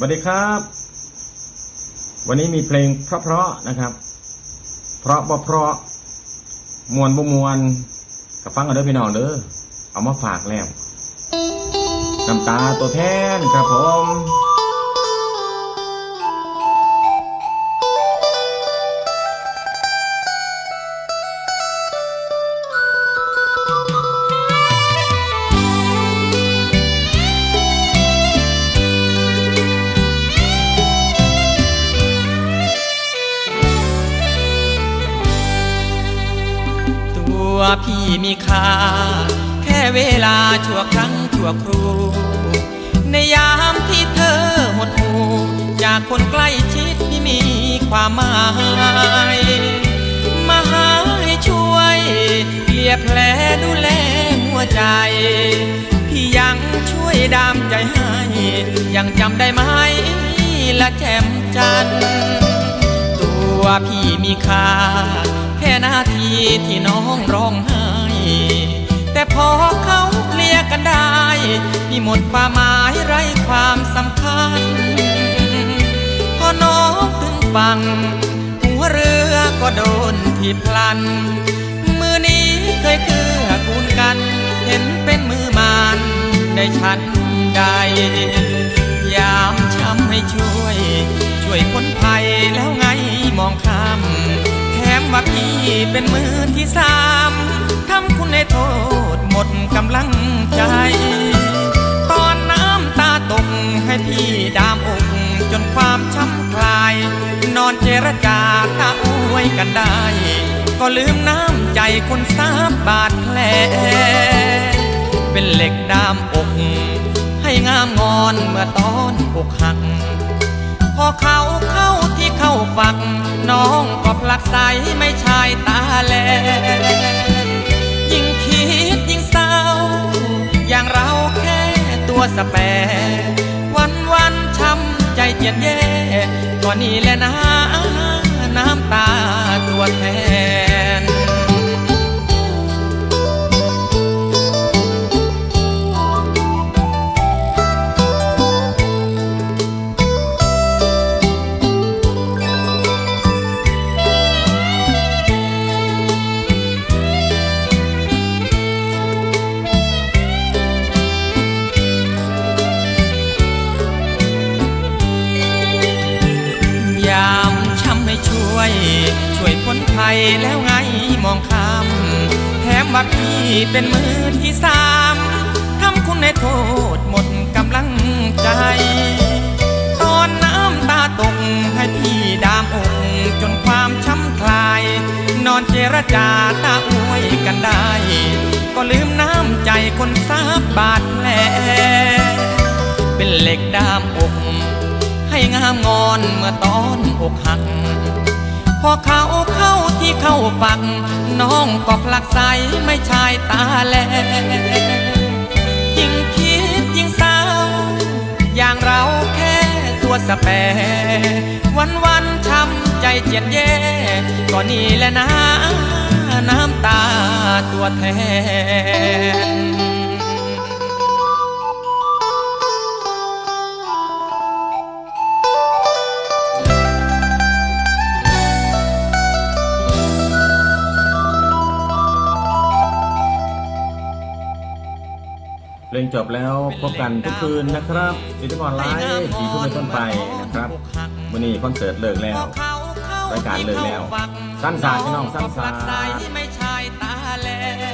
สวัสดีครับ วันนี้มีเพลงเพราะๆนะครับ เพราะบ่เพราะมวนบ่มวนกับฟังกันเด้อพี่น้องเด้อเอามาฝากแล้วน้ำตาตัวแทนครับผม มีค่า แค่เวลาชั่วครั้งชั่วครูในยามที่เธอหดหูจากคนใกล้ชิดที่มีความหมายมาหาให้ช่วยเกลียแผลดูแลหัวใจ พี่ยังช่วยดามใจให้ ยังจำได้ไหมละแจ่มจัน ตัวพี่มีค่า แค่นาทีที่น้องร้องไห้ แต่พอเขาเคลียร์กันได้ พี่หมดความหมายไร้ความสำคัญ พอน้องถึงฝั่งหัวเรือก็โดนที่พลัน มือนี้เคยเกื้อกูลกัน เห็นเป็นมือมานในชั้นใด ยามช้ำให้ช่วย ช่วยพ้นภัยแล้วไงมองข้าม ว่าพี่เป็นมือที่สามทำคุณให้โทษหมดกำลังใจ ตอนน้ำตาตกให้พี่ดามอกจนความช้ำคลาย นอนเจรจาตาอวยกันได้ ก็ลืมน้ำใจคนสาบบาดแผลเป็นเหล็กดามอก ให้งามงอนเมื่อตอนอกหัก พอเขาเข้าที่เข้า ฝัก น้องก็ผลักใสไม่ชายตาแล ยิ่งคิดยิ่งเศร้า อย่างเราแค่ตัวสแปรวันวันช้ำใจเจียนแย่ก็นี่แหละนะ น้ำตาตัวแทน วย ช่วยพ้นภัยแล้วไงมองข้ามแถมว่าพี่เป็นมือที่สามทำคุณให้โทษหมดกำลังใจ ตอนน้ำตาตกให้พี่ดามอกจนความช้ำคลาย นอนเจรจาตาอวยกันได้ ก็ลืมน้ำใจคนสาบบาดแผลเป็นเหล็กดามอกให้งามงอนเมื่อตอนอกหัก พอเขาเข้าที่เข้าฝักน้องก็ผลักใสไม่ชายตาแลยิ่งคิดยิ่งเศร้า อย่างเราแค่ตัวสแปรวันวันช้ำใจเจียนแย่ก็นี่แหละนะ น้ำตาตัวแทน เพลงจบแล้วพบกันทุกคืนนะครับสิทธิกรไลฟ์สี่ทุ่มเป็นต้นไปนะครับวันนี้คอนเสิร์ตเลิกแล้วรายการเลิกแล้วสั้นสาพี่น้องสั้นสาไ